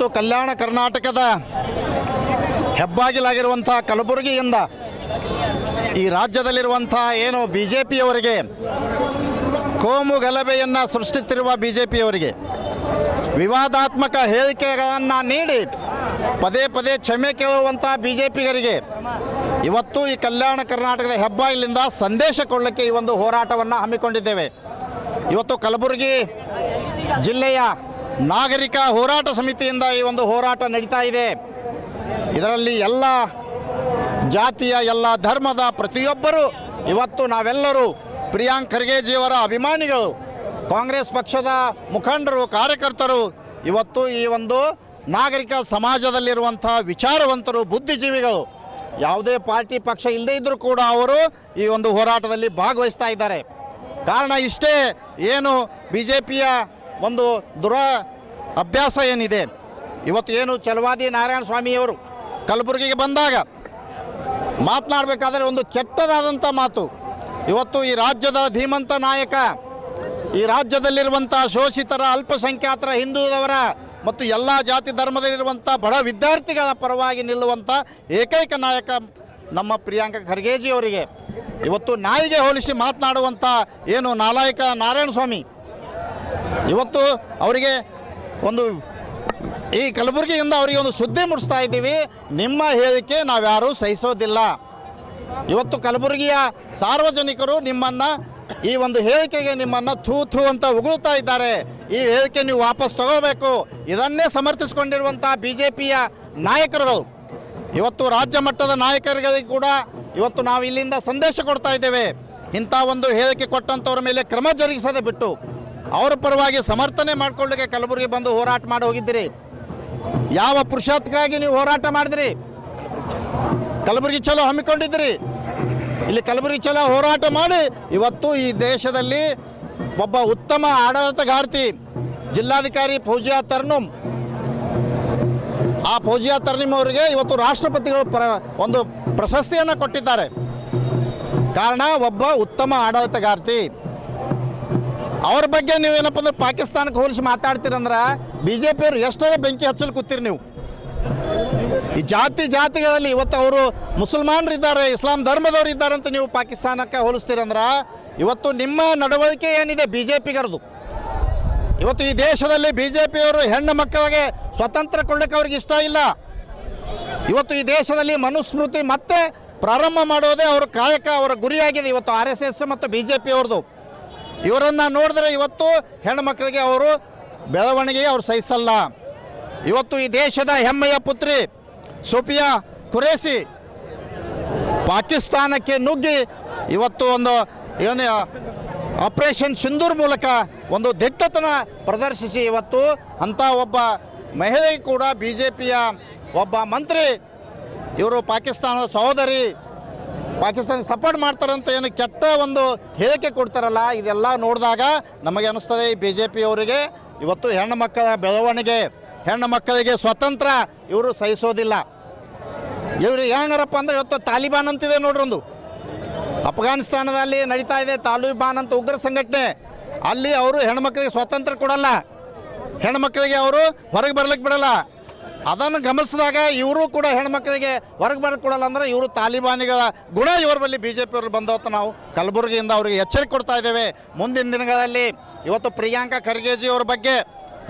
ಇವತ್ತು ಕಲ್ಯಾಣ ಕರ್ನಾಟಕದ ಹೆಬ್ಬಾಗಿಲಾಗಿರುವಂಥ ಕಲಬುರಗಿಯಿಂದ ಈ ರಾಜ್ಯದಲ್ಲಿರುವಂಥ ಏನು ಬಿ ಜೆ ಪಿಯವರಿಗೆ ಕೋಮು ಗಲಭೆಯನ್ನು ಸೃಷ್ಟಿಸಿರುವ ಬಿ ಜೆ ಪಿಯವರಿಗೆ ವಿವಾದಾತ್ಮಕ ಹೇಳಿಕೆಗಳನ್ನು ನೀಡಿ ಪದೇ ಪದೇ ಕ್ಷಮೆ ಕೇಳುವಂಥ ಬಿ ಜೆ ಪಿಗರಿಗೆ ಇವತ್ತು ಈ ಕಲ್ಯಾಣ ಕರ್ನಾಟಕದ ಹೆಬ್ಬಾಗಿಲಿಂದ ಸಂದೇಶ ಕೊಡಲಿಕ್ಕೆ ಈ ಒಂದು ಹೋರಾಟವನ್ನು ಹಮ್ಮಿಕೊಂಡಿದ್ದೇವೆ. ಇವತ್ತು ಕಲಬುರಗಿ ಜಿಲ್ಲೆಯ ನಾಗರಿಕ ಹೋರಾಟ ಸಮಿತಿಯಿಂದ ಈ ಒಂದು ಹೋರಾಟ ನಡೀತಾ ಇದೆ. ಇದರಲ್ಲಿ ಎಲ್ಲ ಜಾತಿಯ, ಎಲ್ಲ ಧರ್ಮದ ಪ್ರತಿಯೊಬ್ಬರು, ಇವತ್ತು ನಾವೆಲ್ಲರೂ ಪ್ರಿಯಾಂಕ್ ಖರ್ಗೆಜಿಯವರ ಅಭಿಮಾನಿಗಳು, ಕಾಂಗ್ರೆಸ್ ಪಕ್ಷದ ಮುಖಂಡರು, ಕಾರ್ಯಕರ್ತರು, ಇವತ್ತು ಈ ಒಂದು ನಾಗರಿಕ ಸಮಾಜದಲ್ಲಿರುವಂಥ ವಿಚಾರವಂತರು, ಬುದ್ಧಿಜೀವಿಗಳು, ಯಾವುದೇ ಪಾರ್ಟಿ ಪಕ್ಷ ಇಲ್ಲದೇ ಇದ್ದರೂ ಕೂಡ ಅವರು ಈ ಒಂದು ಹೋರಾಟದಲ್ಲಿ ಭಾಗವಹಿಸ್ತಾ ಇದ್ದಾರೆ. ಕಾರಣ ಇಷ್ಟೇ, ಏನು ಬಿ ಜೆ ಒಂದು ದುರ ಅಭ್ಯಾಸ ಏನಿದೆ? ಇವತ್ತು ಏನು ಚಲವಾದಿ ನಾರಾಯಣ ಸ್ವಾಮಿಯವರು ಕಲಬುರಗಿಗೆ ಬಂದಾಗ ಮಾತನಾಡಬೇಕಾದ್ರೆ ಒಂದು ಕೆಟ್ಟದಾದಂಥ ಮಾತು. ಇವತ್ತು ಈ ರಾಜ್ಯದ ಧೀಮಂತ ನಾಯಕ, ಈ ರಾಜ್ಯದಲ್ಲಿರುವಂಥ ಶೋಷಿತರ, ಅಲ್ಪಸಂಖ್ಯಾತರ, ಹಿಂದೂದವರ ಮತ್ತು ಎಲ್ಲ ಜಾತಿ ಧರ್ಮದಲ್ಲಿರುವಂಥ ಬಡ ವಿದ್ಯಾರ್ಥಿಗಳ ಪರವಾಗಿ ನಿಲ್ಲುವಂಥ ಏಕೈಕ ನಾಯಕ ನಮ್ಮ ಪ್ರಿಯಾಂಕ ಖರ್ಗೆಜಿಯವರಿಗೆ ಇವತ್ತು ನಾಯಿಗೆ ಹೋಲಿಸಿ ಮಾತನಾಡುವಂಥ ಏನು ನಾಲಾಯಕ ನಾರಾಯಣ ಸ್ವಾಮಿ. ಇವತ್ತು ಅವರಿಗೆ ಒಂದು ಈ ಕಲಬುರಗಿಯಿಂದ ಅವರಿಗೆ ಒಂದು ಸುದ್ದಿ ಮುಡಿಸ್ತಾ ಇದ್ದೀವಿ. ನಿಮ್ಮ ಹೇಳಿಕೆ ನಾವ್ಯಾರೂ ಸಹಿಸೋದಿಲ್ಲ. ಇವತ್ತು ಕಲಬುರಗಿಯ ಸಾರ್ವಜನಿಕರು ನಿಮ್ಮನ್ನು ಈ ಒಂದು ಹೇಳಿಕೆಗೆ ನಿಮ್ಮನ್ನು ಥೂ ಥೂ ಅಂತ ಉಗುಳ್ತಾ ಇದ್ದಾರೆ. ಈ ಹೇಳಿಕೆ ನೀವು ವಾಪಸ್ ತಗೋಬೇಕು. ಇದನ್ನೇ ಸಮರ್ಥಿಸಿಕೊಂಡಿರುವಂಥ ಬಿ ಜೆ ಪಿಯ ನಾಯಕರುಗಳು. ಇವತ್ತು ರಾಜ್ಯ ಮಟ್ಟದ ನಾಯಕರಿಗೆ ಕೂಡ ಇವತ್ತು ನಾವು ಇಲ್ಲಿಂದ ಸಂದೇಶ ಕೊಡ್ತಾ ಇದ್ದೇವೆ. ಇಂಥ ಒಂದು ಹೇಳಿಕೆ ಕೊಟ್ಟಂಥವ್ರ ಮೇಲೆ ಕ್ರಮ ಜರುಗಿಸದೆ ಬಿಟ್ಟು ಅವರ ಪರವಾಗಿ ಸಮರ್ಥನೆ ಮಾಡಿಕೊಳ್ಳಿಕ್ಕೆ ಕಲಬುರಗಿ ಬಂದು ಹೋರಾಟ ಮಾಡಿ ಹೋಗಿದ್ದೀರಿ. ಯಾವ ಪುರುಷಾರ್ಥಕ್ಕಾಗಿ ನೀವು ಹೋರಾಟ ಮಾಡಿದ್ರಿ? ಕಲಬುರಗಿ ಚಲೋ ಹಮ್ಮಿಕೊಂಡಿದ್ದೀರಿ. ಇಲ್ಲಿ ಕಲಬುರಗಿ ಚಲೋ ಹೋರಾಟ ಮಾಡಿ ಇವತ್ತು ಈ ದೇಶದಲ್ಲಿ ಒಬ್ಬ ಉತ್ತಮ ಆಡಳಿತಗಾರ್ತಿ ಜಿಲ್ಲಾಧಿಕಾರಿ ಪೂಜಾ ತರ್ನುಮ್. ಆ ಪೂಜಾ ತರ್ನಿಮ್ ಅವರಿಗೆ ಇವತ್ತು ರಾಷ್ಟ್ರಪತಿಗಳು ಪ್ರ ಒಂದು ಪ್ರಶಸ್ತಿಯನ್ನು ಕೊಟ್ಟಿದ್ದಾರೆ. ಕಾರಣ ಒಬ್ಬ ಉತ್ತಮ ಆಡಳಿತಗಾರ್ತಿ. ಅವ್ರ ಬಗ್ಗೆ ನೀವೇನಪ್ಪ ಅಂದ್ರೆ ಪಾಕಿಸ್ತಾನಕ್ಕೆ ಹೋಲಿಸಿ ಮಾತಾಡ್ತೀರಂದ್ರೆ ಬಿ ಜೆ ಪಿಯವರು ಎಷ್ಟೇ ಬೆಂಕಿ ಹಚ್ಚಲು ಕೂತೀರಿ ನೀವು? ಈ ಜಾತಿ ಜಾತಿಗಳಲ್ಲಿ ಇವತ್ತು ಅವರು ಮುಸಲ್ಮಾನರು ಇದ್ದಾರೆ ಇಸ್ಲಾಂ ಧರ್ಮದವರು ಇದ್ದಾರೆ ಅಂತ ನೀವು ಪಾಕಿಸ್ತಾನಕ್ಕೆ ಹೋಲಿಸ್ತೀರಂದ್ರೆ ಇವತ್ತು ನಿಮ್ಮ ನಡವಳಿಕೆ ಏನಿದೆ ಬಿ ಜೆ ಪಿಗರದು ಇವತ್ತು ಈ ದೇಶದಲ್ಲಿ ಬಿ ಜೆ ಪಿಯವರು ಹೆಣ್ಣು ಮಕ್ಕಳಿಗೆ ಸ್ವತಂತ್ರ ಕೊಡ್ಲಿಕ್ಕೆ ಅವ್ರಿಗೆ ಇಷ್ಟ ಇಲ್ಲ. ಇವತ್ತು ಈ ದೇಶದಲ್ಲಿ ಮನುಸ್ಮೃತಿ ಮತ್ತೆ ಪ್ರಾರಂಭ ಮಾಡೋದೇ ಅವರ ಕಾಯಕ, ಅವರ ಗುರಿಯಾಗಿದೆ. ಇವತ್ತು ಆರ್ ಎಸ್ ಎಸ್ ಮತ್ತು ಬಿ ಜೆ ಪಿ ಅವ್ರದ್ದು ಇವರನ್ನು ನೋಡಿದ್ರೆ ಇವತ್ತು ಹೆಣ್ಮಕ್ಳಿಗೆ ಅವರು ಬೆಳವಣಿಗೆ ಅವ್ರು ಸಹಿಸಲ್ಲ. ಇವತ್ತು ಈ ದೇಶದ ಹೆಮ್ಮೆಯ ಪುತ್ರಿ ಸೋಫಿಯಾ ಕುರೇಸಿ ಪಾಕಿಸ್ತಾನಕ್ಕೆ ನುಗ್ಗಿ ಇವತ್ತು ಒಂದು ಏನು, ಆಪರೇಷನ್ ಸಿಂಧೂರ್ ಮೂಲಕ ಒಂದು ದಿಟ್ಟತನ ಪ್ರದರ್ಶಿಸಿ ಇವತ್ತು ಅಂಥ ಒಬ್ಬ ಮಹಿಳೆ ಕೂಡ ಬಿ ಜೆ ಒಬ್ಬ ಮಂತ್ರಿ, ಇವರು ಪಾಕಿಸ್ತಾನದ ಸಹೋದರಿ ಪಾಕಿಸ್ತಾನ ಸಪೋರ್ಟ್ ಮಾಡ್ತಾರಂತ ಏನು ಕೆಟ್ಟ ಒಂದು ಹೇಳಿಕೆ ಕೊಡ್ತಾರಲ್ಲ, ಇದೆಲ್ಲ ನೋಡಿದಾಗ ನಮಗೆ ಅನಿಸ್ತದೆ ಈ ಬಿ ಜೆ ಪಿಯವರಿಗೆ ಇವತ್ತು ಹೆಣ್ಣು ಮಕ್ಕಳ ಬೆಳವಣಿಗೆ, ಹೆಣ್ಣು ಮಕ್ಕಳಿಗೆ ಸ್ವತಂತ್ರ ಇವರು ಸಹಿಸೋದಿಲ್ಲ. ಇವರು ಏನಾರಪ್ಪ ಅಂದ್ರೆ ಇವತ್ತು ತಾಲಿಬಾನ್ ಅಂತಿದೆ ನೋಡ್ರೊಂದು ಅಫ್ಘಾನಿಸ್ತಾನದಲ್ಲಿ ನಡೀತಾ ಇದೆ ತಾಲಿಬಾನ್ ಅಂತ ಉಗ್ರ ಸಂಘಟನೆ. ಅಲ್ಲಿ ಅವರು ಹೆಣ್ಮಕ್ಳಿಗೆ ಸ್ವಾತಂತ್ರ್ಯ ಕೊಡಲ್ಲ. ಹೆಣ್ಮಕ್ಳಿಗೆ ಅವರು ಹೊರಗೆ ಬರ್ಲಿಕ್ಕೆ ಬಿಡಲ್ಲ. ಅದನ್ನು ಗಮನಿಸಿದಾಗ ಇವರು ಕೂಡ ಹೆಣ್ಮಕ್ಳಿಗೆ ಹೊರಗೆ ಬರಕ್ಕೆ ಕೊಡಲ್ಲ ಅಂದ್ರೆ ಇವರು ತಾಲಿಬಾನಿಗಳ ಗುಣ ಇವರ ಬಳಿ ಬಿ ಜೆ ಪಿಯವರು ಬಂದವತ್ತು ನಾವು ಕಲಬುರಗಿಯಿಂದ ಅವರಿಗೆ ಎಚ್ಚರಿಕೆ ಕೊಡ್ತಾ ಇದ್ದೇವೆ. ಮುಂದಿನ ದಿನಗಳಲ್ಲಿ ಇವತ್ತು ಪ್ರಿಯಾಂಕಾ ಖರ್ಗೆಜಿ ಅವರ ಬಗ್ಗೆ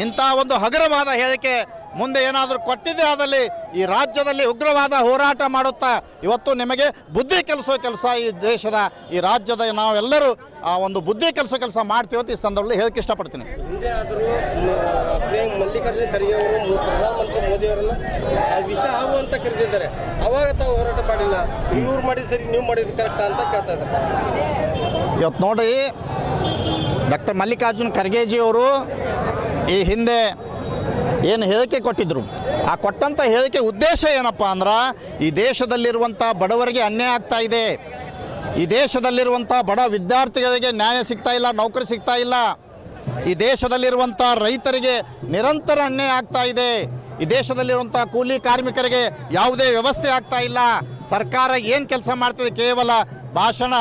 ಇಂಥ ಒಂದು ಹಗುರವಾದ ಹೇಳಿಕೆ ಮುಂದೆ ಏನಾದರೂ ಕೊಟ್ಟಿದೆ ಆದಲ್ಲಿ ಈ ರಾಜ್ಯದಲ್ಲಿ ಉಗ್ರವಾದ ಹೋರಾಟ ಮಾಡುತ್ತಾ ಇವತ್ತು ನಿಮಗೆ ಬುದ್ಧಿ ಕೆಲಸೋ ಕೆಲಸ ಈ ದೇಶದ ಈ ರಾಜ್ಯದ ನಾವೆಲ್ಲರೂ ಆ ಒಂದು ಬುದ್ಧಿ ಕೆಲಸ ಕೆಲಸ ಮಾಡ್ತೀವಿ ಅಂತ ಈ ಸಂದರ್ಭದಲ್ಲಿ ಹೇಳಕ್ಕೆ ಇಷ್ಟಪಡ್ತೀನಿ. ಮಲ್ಲಿಕಾರ್ಜುನ ಖರ್ಗೆ ಅವರು ಪ್ರಧಾನಮಂತ್ರಿ ಮೋದಿ ಅವರನ್ನ ವಿಷ ಆಗುವಂತ ಅಂತ ಕರೆದಿದ್ದಾರೆ. ಅವಾಗ ತಾವು ಹೋರಾಟ ಮಾಡಿಲ್ಲ. ಇವ್ರು ಮಾಡಿದ ಸರಿ ನೀವು ಮಾಡಿದ ಕರೆಕ್ಟಾ ಅಂತ ಕೇಳ್ತಾ ಇದ್ದಾರೆ. ಇವತ್ತು ನೋಡಿ ಡಾಕ್ಟರ್ ಮಲ್ಲಿಕಾರ್ಜುನ್ ಖರ್ಗೆಜಿ ಅವರು ಈ ಹಿಂದೆ ಏನು ಹೇಳಿಕೆ ಕೊಟ್ಟಿದ್ದರು ಆ ಕೊಟ್ಟಂಥ ಹೇಳಿಕೆ ಉದ್ದೇಶ ಏನಪ್ಪ ಅಂದ್ರೆ, ಈ ದೇಶದಲ್ಲಿರುವಂಥ ಬಡವರಿಗೆ ಅನ್ಯಾಯ ಆಗ್ತಾ ಇದೆ. ಈ ದೇಶದಲ್ಲಿರುವಂಥ ಬಡ ವಿದ್ಯಾರ್ಥಿಗಳಿಗೆ ನ್ಯಾಯ ಸಿಗ್ತಾ ಇಲ್ಲ, ನೌಕರಿ ಸಿಗ್ತಾ ಇಲ್ಲ. ಈ ದೇಶದಲ್ಲಿರುವಂಥ ರೈತರಿಗೆ ನಿರಂತರ ಅನ್ಯಾಯ ಆಗ್ತಾ ಇದೆ. ಈ ದೇಶದಲ್ಲಿರುವಂಥ ಕೂಲಿ ಕಾರ್ಮಿಕರಿಗೆ ಯಾವುದೇ ವ್ಯವಸ್ಥೆ ಆಗ್ತಾ ಇಲ್ಲ. ಸರ್ಕಾರ ಏನು ಕೆಲಸ ಮಾಡ್ತಿದೆ? ಕೇವಲ ಭಾಷಣ.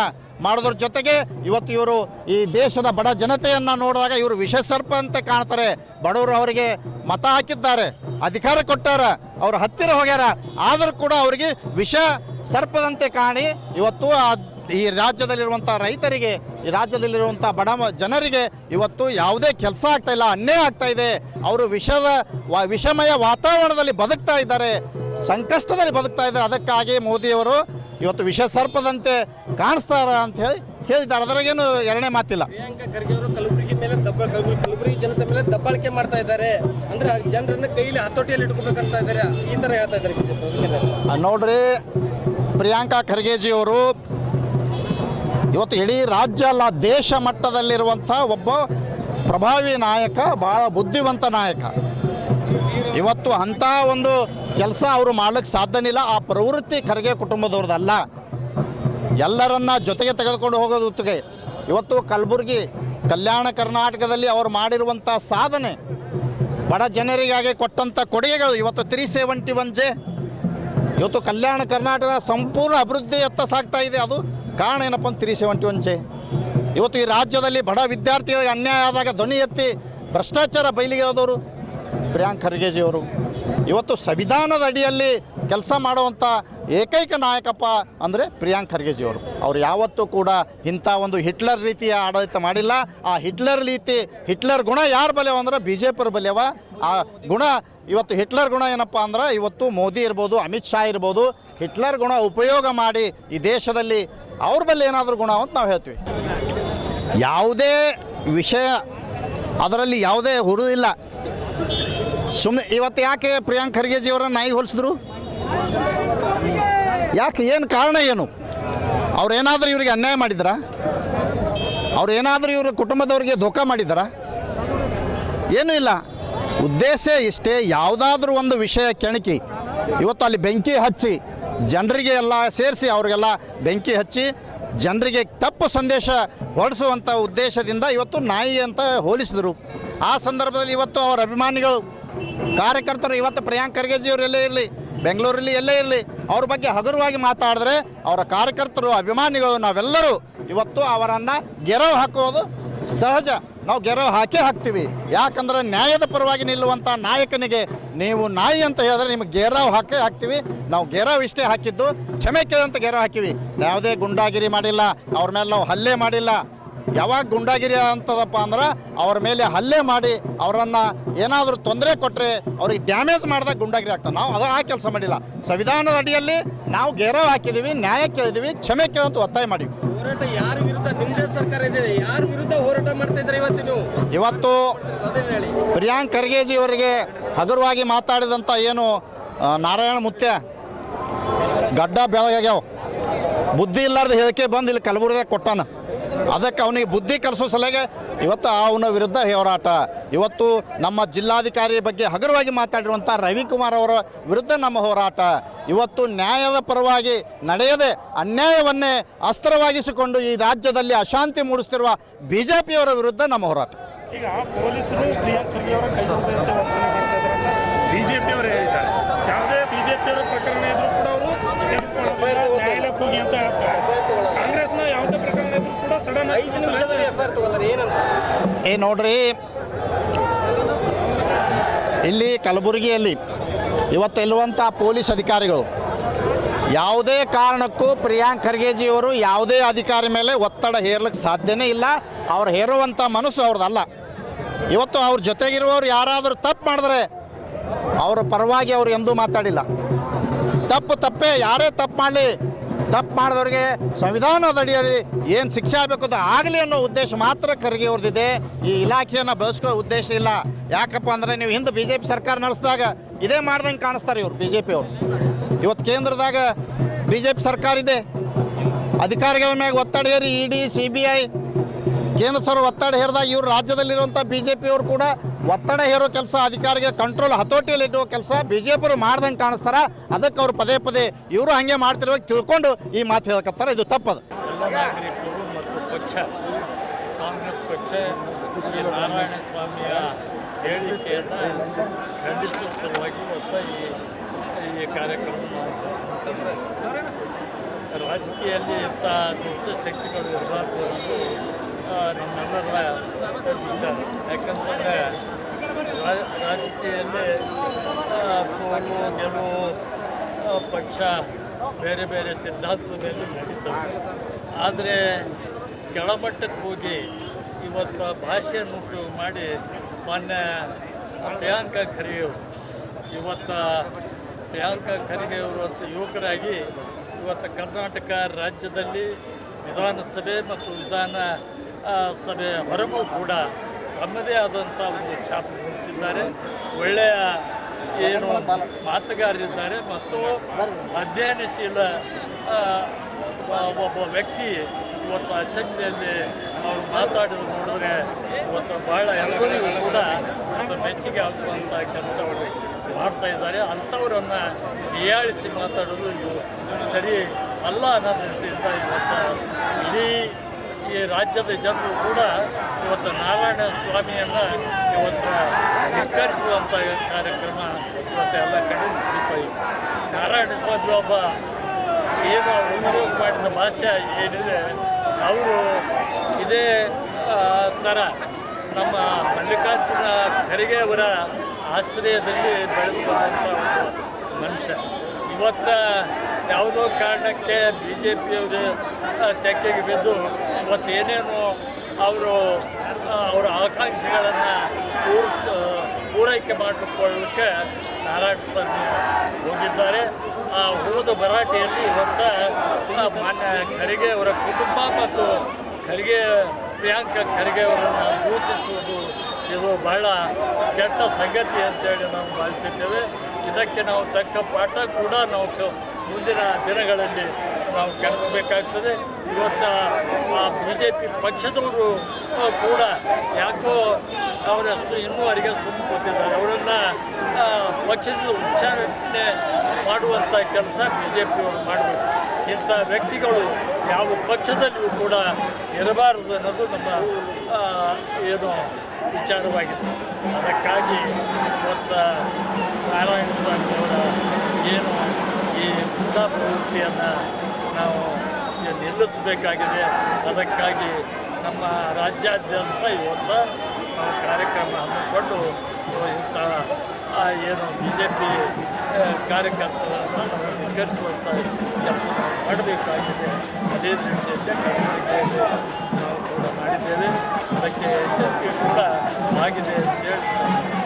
ಮಾಡೋದ್ರ ಜೊತೆಗೆ ಇವತ್ತು ಇವರು ಈ ದೇಶದ ಬಡ ಜನತೆಯನ್ನು ನೋಡಿದಾಗ ಇವರು ವಿಷಸರ್ಪ ಅಂತ ಕಾಣ್ತಾರೆ. ಬಡವರು ಅವರಿಗೆ ಮತ ಹಾಕಿದ್ದಾರೆ. ಅಧಿಕಾರ ಕೊಟ್ಟಾರ. ಅವ್ರ ಹತ್ತಿರ ಹೋಗ್ಯಾರ. ಆದರೂ ಕೂಡ ಅವರಿಗೆ ವಿಷ ಸರ್ಪದಂತೆ ಕಾಣಿ ಇವತ್ತು ಈ ರಾಜ್ಯದಲ್ಲಿರುವಂಥ ರೈತರಿಗೆ, ಈ ರಾಜ್ಯದಲ್ಲಿರುವಂಥ ಬಡ ಜನರಿಗೆ ಇವತ್ತು ಯಾವುದೇ ಕೆಲಸ ಆಗ್ತಾ ಇಲ್ಲ, ಅನ್ಯಾಯ ಆಗ್ತಾ ಇದೆ. ಅವರು ವಿಷದ ವಿಷಮಯ ವಾತಾವರಣದಲ್ಲಿ ಬದುಕ್ತಾ ಇದ್ದಾರೆ. ಸಂಕಷ್ಟದಲ್ಲಿ ಬದುಕ್ತಾ ಇದ್ದಾರೆ. ಅದಕ್ಕಾಗಿ ಮೋದಿಯವರು ಇವತ್ತು ವಿಷ ಸರ್ಪದಂತೆ ಕಾಣಿಸ್ತಾರ ಅಂತ ಹೇಳಿ ಹೇಳಿದ್ದಾರೆ. ಅದರಾಗೇನು ಎರಡನೇ ಮಾತಿಲ್ಲ. ಪ್ರಿಯಾಂಕಾ ಖರ್ಗೆ ಅವರು ಕಲಬುರಗಿ ಮೇಲೆ ದಬ್ಬ ಕಲಬುರಗಿ ಜನತೆ ಮೇಲೆ ದಬ್ಬಾಳಿಕೆ ಮಾಡ್ತಾ ಇದ್ದಾರೆ. ಅಂದ್ರೆ ಜನರನ್ನ ಕೈಲಿ ಹತೋಟಿಯಲ್ಲಿ ಇಟ್ಕೋಬೇಕಂತ ಇದ್ದಾರೆ. ಈ ತರ ಹೇಳ್ತಾ ಇದ್ದಾರೆ ಬಿಜೆಪಿ ನೋಡ್ರಿ ಪ್ರಿಯಾಂಕಾ ಖರ್ಗೆಜಿಯವರು ಇವತ್ತು ಇಡೀ ರಾಜ್ಯ ಅಲ್ಲ ದೇಶ ಮಟ್ಟದಲ್ಲಿರುವಂಥ ಒಬ್ಬ ಪ್ರಭಾವಿ ನಾಯಕ ಭಾಳ ಬುದ್ಧಿವಂತ ನಾಯಕ. ಇವತ್ತು ಅಂಥ ಒಂದು ಕೆಲಸ ಅವರು ಮಾಡ್ಲಿಕ್ಕೆ ಸಾಧ್ಯನಿಲ್ಲ. ಆ ಪ್ರವೃತ್ತಿ ಖರ್ಗೆ ಕುಟುಂಬದವ್ರದ್ದಲ್ಲ ಎಲ್ಲರನ್ನ ಜೊತೆಗೆ ತೆಗೆದುಕೊಂಡು ಹೋಗೋದು ಉತ್ತಿಗೆ. ಇವತ್ತು ಕಲಬುರಗಿ, ಕಲ್ಯಾಣ ಕರ್ನಾಟಕದಲ್ಲಿ ಅವರು ಮಾಡಿರುವಂಥ ಸಾಧನೆ ಬಡ ಜನರಿಗಾಗಿ ಕೊಟ್ಟಂಥ ಕೊಡುಗೆಗಳು. ಇವತ್ತು ತ್ರೀ ಸೆವೆಂಟಿ ಒನ್ ಜೆ ಇವತ್ತು ಕಲ್ಯಾಣ ಕರ್ನಾಟಕ ಸಂಪೂರ್ಣ ಅಭಿವೃದ್ಧಿಯತ್ತ ಸಾಗ್ತಾ ಇದೆ. ಅದು ಕಾರಣ ಏನಪ್ಪ ಅಂತ ತ್ರೀ ಸೆವೆಂಟಿ ಒನ್ ಜೆ. ಇವತ್ತು ಈ ರಾಜ್ಯದಲ್ಲಿ ಬಡ ವಿದ್ಯಾರ್ಥಿಗಳಿಗೆ ಅನ್ಯಾಯ ಆದಾಗ ಧ್ವನಿ ಎತ್ತಿ ಭ್ರಷ್ಟಾಚಾರ ಬಯಲಿಗೆ ಹೋದವರು. ಪ್ರಿಯಾಂಕ್ ಖರ್ಗೆಜಿಯವರು. ಇವತ್ತು ಸಂವಿಧಾನದ ಅಡಿಯಲ್ಲಿ ಕೆಲಸ ಮಾಡುವಂಥ ಏಕೈಕ ನಾಯಕಪ್ಪ ಅಂದರೆ ಪ್ರಿಯಾಂಕ್ ಖರ್ಗೆಜಿಯವರು. ಅವರು ಯಾವತ್ತೂ ಕೂಡ ಇಂಥ ಒಂದು ಹಿಟ್ಲರ್ ರೀತಿಯ ಆಡಳಿತ ಮಾಡಿಲ್ಲ. ಆ ಹಿಟ್ಲರ್ ರೀತಿ, ಹಿಟ್ಲರ್ ಗುಣ ಯಾರು ಬಲ್ಯವ ಅಂದ್ರೆ ಬಿ ಜೆ ಆ ಗುಣ ಇವತ್ತು ಹಿಟ್ಲರ್ ಗುಣ ಏನಪ್ಪ ಅಂದ್ರೆ ಇವತ್ತು ಮೋದಿ ಇರ್ಬೋದು, ಅಮಿತ್ ಶಾ ಇರ್ಬೋದು, ಹಿಟ್ಲರ್ ಗುಣ ಉಪಯೋಗ ಮಾಡಿ ಈ ದೇಶದಲ್ಲಿ ಅವ್ರ ಬಲ್ಲಿ ಏನಾದರೂ ಗುಣ ಅಂತ ನಾವು ಹೇಳ್ತೀವಿ. ಯಾವುದೇ ವಿಷಯ ಅದರಲ್ಲಿ ಯಾವುದೇ ಹುರುದಿಲ್ಲ. ಸುಮ್ಮನೆ ಇವತ್ತು ಯಾಕೆ ಪ್ರಿಯಾಂಕ್ ಖರ್ಗೆಜಿಯವರನ್ನು ನಾಯಿ ಹೋಲಿಸಿದ್ರು? ಯಾಕೆ, ಏನು ಕಾರಣ ಏನು? ಅವ್ರೇನಾದರೂ ಇವರಿಗೆ ಅನ್ಯಾಯ ಮಾಡಿದ್ರಾ ಅವ್ರೇನಾದರೂ ಇವ್ರ ಕುಟುಂಬದವ್ರಿಗೆ ಧೋಖಾ ಮಾಡಿದ್ದಾರ? ಏನೂ ಇಲ್ಲ. ಉದ್ದೇಶ ಇಷ್ಟೇ, ಯಾವುದಾದ್ರೂ ಒಂದು ವಿಷಯ ಕೆಣಕಿ, ಇವತ್ತು ಅಲ್ಲಿ ಬೆಂಕಿ ಹಚ್ಚಿ, ಜನರಿಗೆ ಎಲ್ಲ ಸೇರಿಸಿ ಅವ್ರಿಗೆಲ್ಲ ಬೆಂಕಿ ಹಚ್ಚಿ, ಜನರಿಗೆ ತಪ್ಪು ಸಂದೇಶ ಹೊರಡಿಸುವಂಥ ಉದ್ದೇಶದಿಂದ ಇವತ್ತು ನಾಯಿ ಅಂತ ಹೋಲಿಸಿದರು. ಆ ಸಂದರ್ಭದಲ್ಲಿ ಇವತ್ತು ಅವರ ಅಭಿಮಾನಿಗಳು ಕಾರ್ಯಕರ್ತರು ಇವತ್ತು ಪ್ರಿಯಾಂಕ್ ಖರ್ಗೆಜಿಯವರು ಎಲ್ಲೇ ಇರಲಿ, ಬೆಂಗಳೂರಲ್ಲಿ ಎಲ್ಲೇ ಇರಲಿ, ಅವ್ರ ಬಗ್ಗೆ ಹಗುರವಾಗಿ ಮಾತಾಡಿದ್ರೆ ಅವರ ಕಾರ್ಯಕರ್ತರು, ಅಭಿಮಾನಿಗಳು ನಾವೆಲ್ಲರೂ ಇವತ್ತು ಅವರನ್ನು ಗೆರವು ಹಾಕೋದು ಸಹಜ. ನಾವು ಗೆರವು ಹಾಕೇ ಹಾಕ್ತೀವಿ. ಯಾಕಂದ್ರೆ ನ್ಯಾಯದ ಪರವಾಗಿ ನಿಲ್ಲುವಂಥ ನಾಯಕನಿಗೆ ನೀವು ನಾಯಿ ಅಂತ ಹೇಳಿದ್ರೆ ನಿಮಗೆ ಗೆರವು ಹಾಕೇ ಹಾಕ್ತೀವಿ. ನಾವು ಗೆರವು ಇಷ್ಟೇ ಹಾಕಿದ್ದು, ಕ್ಷಮೆ ಕೇಳಂತ ಗೆರವು ಹಾಕಿವಿ. ಯಾವುದೇ ಗುಂಡಾಗಿರಿ ಮಾಡಿಲ್ಲ, ಅವ್ರ ಮೇಲೆ ನಾವು ಹಲ್ಲೆ ಮಾಡಿಲ್ಲ. ಯಾವಾಗ ಗುಂಡಾಗಿರಿ ಅಂತದಪ್ಪ ಅಂದ್ರೆ ಅವ್ರ ಮೇಲೆ ಹಲ್ಲೆ ಮಾಡಿ ಅವರನ್ನು ಏನಾದರೂ ತೊಂದರೆ ಕೊಟ್ಟರೆ ಅವ್ರಿಗೆ ಡ್ಯಾಮೇಜ್ ಮಾಡಿದಾಗ ಗುಂಡಾಗಿರಿ ಆಗ್ತದೆ ನಾವು ಅದು ಆ ಕೆಲಸ ಮಾಡಿಲ್ಲ. ಸಂವಿಧಾನದ ಅಡಿಯಲ್ಲಿ ನಾವು ಗೆರೆ ಹಾಕಿದ್ದೀವಿ ನ್ಯಾಯ ಕೇಳಿದ್ದೀವಿ ಕ್ಷಮೆ ಕೇಳಂತ ಒತ್ತಾಯ ಮಾಡಿವಿ. ಹೋರಾಟ ಯಾರ ವಿರುದ್ಧ? ನಿಮ್ಮದೇ ಸರ್ಕಾರ ಇದೆ. ಯಾರ ವಿರುದ್ಧ ಹೋರಾಟ ಮಾಡ್ತಾ ಇದ್ದಾರೆ ಇವತ್ತು ನೀವು? ಇವತ್ತು ಪ್ರಿಯಾಂಕ್ ಖರ್ಗೆಜಿ ಅವರಿಗೆ ಹಗುರವಾಗಿ ಮಾತಾಡಿದಂಥ ಏನು ನಾರಾಯಣ ಮುತ್ಯ ಗಡ್ಡ ಬೆಳಗಾಗ್ಯಾವ. ಬುದ್ಧಿ ಇಲ್ಲಾರ್ದು ಹೇಳಿಕೆ ಬಂದು ಇಲ್ಲಿ ಕಲಬುರಗಿಯಾಗ ಕೊಟ್ಟಾನ. ಅದಕ್ಕೆ ಅವನಿಗೆ ಬುದ್ಧಿ ಕಲಿಸೋ ಸಲಗೆ ಇವತ್ತು ಅವನ ವಿರುದ್ಧ ಹೋರಾಟ. ಇವತ್ತು ನಮ್ಮ ಜಿಲ್ಲಾಧಿಕಾರಿ ಬಗ್ಗೆ ಹಗುರವಾಗಿ ಮಾತಾಡಿರುವಂಥ ರವಿಕುಮಾರ್ ಅವರ ವಿರುದ್ಧ ನಮ್ಮ ಹೋರಾಟ. ಇವತ್ತು ನ್ಯಾಯದ ಪರವಾಗಿ ನಡೆಯದೆ ಅನ್ಯಾಯವನ್ನೇ ಅಸ್ತ್ರವಾಗಿಸಿಕೊಂಡು ಈ ರಾಜ್ಯದಲ್ಲಿ ಅಶಾಂತಿ ಮೂಡಿಸ್ತಿರುವ ಬಿ ಜೆ ಪಿಯವರ ವಿರುದ್ಧ ನಮ್ಮ ಹೋರಾಟ. ಈಗ ಪೊಲೀಸರು ಪ್ರಿಯಾಂಕ್ ಖರ್ಗೆ ಅವರ ಕೈ ಹಿಡಿದಂತೆ ಇದ್ದಾರೆ ಅಂತ ಬಿಜೆಪಿ ಅವರು ಹೇಳಿದ್ದಾರೆ. ಯಾವುದೇ ಬಿಜೆಪಿ ಅವರ ಪ್ರಕರಣ ಇದ್ರೂ ಕೂಡ ಅವರು ನ್ಯಾಯಾಲಯಕ್ಕೆ ಹೋಗಿ ಅಂತ ಹೇಳ್ತಾರೆ. ಐದು ನಿಮಿಷದಲ್ಲಿ ಎಫ್ಐಆರ್ ತಗೋತಾರೆ ಏನಂತ? ಏ ನೋಡ್ರಿ. ಇಲ್ಲಿ ಕಲಬುರಗಿಯಲ್ಲಿ ಇವತ್ತಿರುವಂಥ ಪೊಲೀಸ್ ಅಧಿಕಾರಿಗಳು ಯಾವುದೇ ಕಾರಣಕ್ಕೂ ಪ್ರಿಯಾಂಕ್ ಖರ್ಗೆಜಿಯವರು ಯಾವುದೇ ಅಧಿಕಾರಿ ಮೇಲೆ ಒತ್ತಡ ಹೇರ್ಲಿಕ್ಕೆ ಸಾಧ್ಯನೇ ಇಲ್ಲ. ಅವ್ರು ಹೇರುವಂಥ ಮನಸ್ಸು ಅವ್ರದ್ದಲ್ಲ ಇವತ್ತು ಅವ್ರ ಜೊತೆಗಿರುವವರು ಯಾರಾದರೂ ತಪ್ಪು ಮಾಡಿದ್ರೆ ಅವರ ಪರವಾಗಿ ಅವರು ಎಂದೂ ಮಾತಾಡಿಲ್ಲ. ತಪ್ಪು ತಪ್ಪೇ ಯಾರೇ ತಪ್ಪು ಮಾಡಲಿ ತಪ್ಪು ಮಾಡಿದವ್ರಿಗೆ ಸಂವಿಧಾನದ ಅಡಿಯಲ್ಲಿ ಏನು ಶಿಕ್ಷೆ ಆಗಬೇಕು ಅದು ಆಗಲಿ ಅನ್ನೋ ಉದ್ದೇಶ ಮಾತ್ರ ಖರ್ಗೆ ಅವ್ರದ್ದಿದೆ. ಈ ಇಲಾಖೆಯನ್ನು ಬಳಸ್ಕೋ ಉದ್ದೇಶ ಇಲ್ಲ. ಯಾಕಪ್ಪ ಅಂದರೆ ನೀವು ಹಿಂದೆ ಬಿ ಜೆ ಪಿ ಸರ್ಕಾರ ನಡೆಸಿದಾಗ ಇದೇ ಮಾಡ್ದಂಗೆ ಕಾಣಿಸ್ತಾರೆ ಇವರು ಬಿ ಜೆ ಪಿ ಅವರು. ಇವತ್ತು ಕೇಂದ್ರದಾಗ ಬಿ ಜೆ ಪಿ ಸರ್ಕಾರ ಇದೆ. ಅಧಿಕಾರಿಗಳ ಮ್ಯಾಗ ಒತ್ತಡ ಹೇರಿ, E D, C B I, ಕೇಂದ್ರ ಸರ್ ಒತ್ತಡ ಹೇರಿದಾಗ ಇವರು ರಾಜ್ಯದಲ್ಲಿರುವಂಥ ಬಿ ಜೆ ಪಿಯವರು ಕೂಡ ಒತ್ತಡ ಹೇರೋ ಕೆಲಸ, ಅಧಿಕಾರಿಗೆ ಕಂಟ್ರೋಲ್ ಹತೋಟಿಯಲ್ಲಿ ಇಡುವ ಕೆಲಸ ಬಿ ಜೆ ಪಿಯವರು ಮಾಡ್ದಂಗೆ ಕಾಣಿಸ್ತಾರ. ಅದಕ್ಕೆ ಅವರು ಪದೇ ಪದೇ ಇವರು ಹಾಗೆ ಮಾಡ್ತಿರುವಾಗ ತಿಳ್ಕೊಂಡು ಈ ಮಾತು ಹೇಳಕತ್ತಾರ. ಇದು ತಪ್ಪದು. ಪಕ್ಷ ಕಾಂಗ್ರೆಸ್ ಪಕ್ಷ ನಾರಾಯಣ ಸ್ವಾಮಿಯ ಹೇಳಿಕೆಯನ್ನು ಖಂಡಿಸುವ ಸಲುವಾಗಿ ಇವತ್ತು ಈ ಕಾರ್ಯಕ್ರಮ. ರಾಜಕೀಯದಲ್ಲಿ ಇಂಥ ದುಷ್ಟ ಶಕ್ತಿಗಳು ಇರಬಾರ್ದು ಅನ್ನೋದು ನಮ್ಮೆಲ್ಲರ ವಿಚಾರ. ಯಾಕಂತಂದರೆ ರಾಜಕೀಯದಲ್ಲಿ ಸೋಲು, ಗೆಲುವು ಪಕ್ಷ ಬೇರೆ ಬೇರೆ ಸಿದ್ಧಾಂತದ ಮೇಲೆ ನಡೀತವೆ. ಆದರೆ ಕೆಳಮಟ್ಟಕ್ಕೆ ಹೋಗಿ ಇವತ್ತು ಭಾಷೆಯನ್ನು ಉಪಯೋಗ ಮಾಡಿ ಮಾನ್ಯ ಪ್ರಿಯಾಂಕ ಖರ್ಗೆಯವರು, ಇವತ್ತು ಪ್ರಿಯಾಂಕ ಖರ್ಗೆಯವರು ಅಂತ ಯುವಕರಾಗಿ ಇವತ್ತು ಕರ್ನಾಟಕ ರಾಜ್ಯದಲ್ಲಿ ವಿಧಾನಸಭೆ ಮತ್ತು ವಿಧಾನ ಸಭೆ ಹೊರಗೂ ಕೂಡ ತಮ್ಮದೇ ಆದಂಥ ಒಂದು ಛಾಪು ಮೂಡಿಸಿದ್ದಾರೆ ಒಳ್ಳೆಯ ಏನು ಮಾತುಗಾರರಿದ್ದಾರೆ ಮತ್ತು ಅಧ್ಯಯನಶೀಲ ಒಬ್ಬ ವ್ಯಕ್ತಿ ಇವತ್ತು ಅಸೆಂಬ್ಲಿಯಲ್ಲಿ ಅವರು ಮಾತಾಡಿದ್ರು ನೋಡಿದ್ರೆ ಇವತ್ತು ಭಾಳ ಎಲ್ಲರಿಗೂ ಕೂಡ ಇವತ್ತು ಮೆಚ್ಚುಗೆ ಆಗುವಂಥ ಕೆಲಸವನ್ನು ಮಾಡ್ತಾ ಇದ್ದಾರೆ. ಅಂಥವರನ್ನು ಹೀಯಾಳಿಸಿ ಮಾತಾಡೋದು ಇದು ಸರಿ ಅಲ್ಲ ಅನ್ನೋ ದೃಷ್ಟಿಯಿಂದ ಇವತ್ತು ಇಡೀ ಈ ರಾಜ್ಯದ ಜನರು ಕೂಡ ಇವತ್ತು ನಾರಾಯಣ ಸ್ವಾಮಿಯನ್ನು ಇವತ್ತು ಧಿಕ್ಕರಿಸುವಂಥ ಕಾರ್ಯಕ್ರಮ ಇವತ್ತು ಎಲ್ಲ ಕಡೆ ನಡೀತಾ ಇದೆ. ನಾರಾಯಣ ಸ್ವಾಮಿ ಒಬ್ಬ ಏನು ಉಪಯೋಗ ಮಾಡಿದ ಭಾಷೆ ಏನಿದೆ, ಅವರು ಇದೇ ಥರ ನಮ್ಮ ಮಲ್ಲಿಕಾರ್ಜುನ ಖರ್ಗೆ ಅವರ ಆಶ್ರಯದಲ್ಲಿ ಬೆಳೆದು ಒಂದು ಮನುಷ್ಯ. ಇವತ್ತ ಯಾವುದೋ ಕಾರಣಕ್ಕೆ ಬಿ ಜೆ ಪಿಯವರು ತೆಕ್ಕೆಗೆ ಬಿದ್ದು ಇವತ್ತು ಏನೇನು ಅವರು ಅವರ ಆಕಾಂಕ್ಷೆಗಳನ್ನು ಪೂರ್ಸ ಪೂರೈಕೆ ಮಾಡಿಕೊಳ್ಳಲಿಕ್ಕೆ ನಾರಾಯಣ ಸ್ವಾಮಿ ಹೋಗಿದ್ದಾರೆ. ಆ, ಹೋದ ಭರಾಟೆಯಲ್ಲಿ ಇವತ್ತು ಮಾನ್ಯ ಖರ್ಗೆ ಅವರ ಕುಟುಂಬ ಮತ್ತು ಖರ್ಗೆ, ಪ್ರಿಯಾಂಕ ಖರ್ಗೆ ಅವರನ್ನು ದೂಷಿಸುವುದು ಇದು ಬಹಳ ಕೆಟ್ಟ ಸಂಗತಿ ಅಂತೇಳಿ ನಾವು ಭಾವಿಸಿದ್ದೇವೆ ಇದಕ್ಕೆ ನಾವು ತಕ್ಕ ಪಾಠ ಕೂಡ ನಾವು ಮುಂದಿನ ದಿನಗಳಲ್ಲಿ ನಾವು ಕೆಡಿಸಬೇಕಾಗ್ತದೆ ಇವತ್ತು ಬಿ ಜೆ ಪಿ ಪಕ್ಷದವರು ಕೂಡ ಯಾಕೋ ಅವರ ಇನ್ನೂವರೆಗೆ ಸುಮ್ಮನೆ ಕೂತಿದ್ದಾರೆ ಅವರನ್ನು ಪಕ್ಷದ ಉಚ್ಚಾರಣೆ ಮಾಡುವಂಥ ಕೆಲಸ ಬಿ ಜೆ ಪಿಯವರು ಮಾಡಬೇಕು. ಇಂಥ ವ್ಯಕ್ತಿಗಳು ಯಾವ ಪಕ್ಷದಲ್ಲಿಯೂ ಕೂಡ ಇರಬಾರದು ಅನ್ನೋದು ನಮ್ಮ ಏನು ವಿಚಾರವಾಗಿದೆ. ಅದಕ್ಕಾಗಿ ಇವತ್ತು ನಾರಾಯಣ ಏನು ಇಂಥ ಪ್ರವೃತ್ತಿಯನ್ನು ನಾವು ನಿಲ್ಲಿಸಬೇಕಾಗಿದೆ. ಅದಕ್ಕಾಗಿ ನಮ್ಮ ರಾಜ್ಯಾದ್ಯಂತ ಇವತ್ತು ನಾವು ಕಾರ್ಯಕ್ರಮ ಹಮ್ಮಿಕೊಂಡು ಇಂಥ ಏನು ಬಿ ಜೆ ಪಿ ಕಾರ್ಯಕರ್ತರನ್ನು ನಾವು ಧಿಕ್ಕರಿಸುವಂಥ ಕೆಲಸ ನಾವು ಮಾಡಬೇಕಾಗಿದೆ. ಅದೇ ರೀತಿಯಲ್ಲಿ ಕಲಬೆರಕೆಯಲ್ಲಿ ನಾವು ಕೂಡ ಮಾಡಿದ್ದೇವೆ. ಅದಕ್ಕೆ ಯಶಸ್ವಿ ಕೂಡ ಆಗಿದೆ ಅಂತೇಳಿ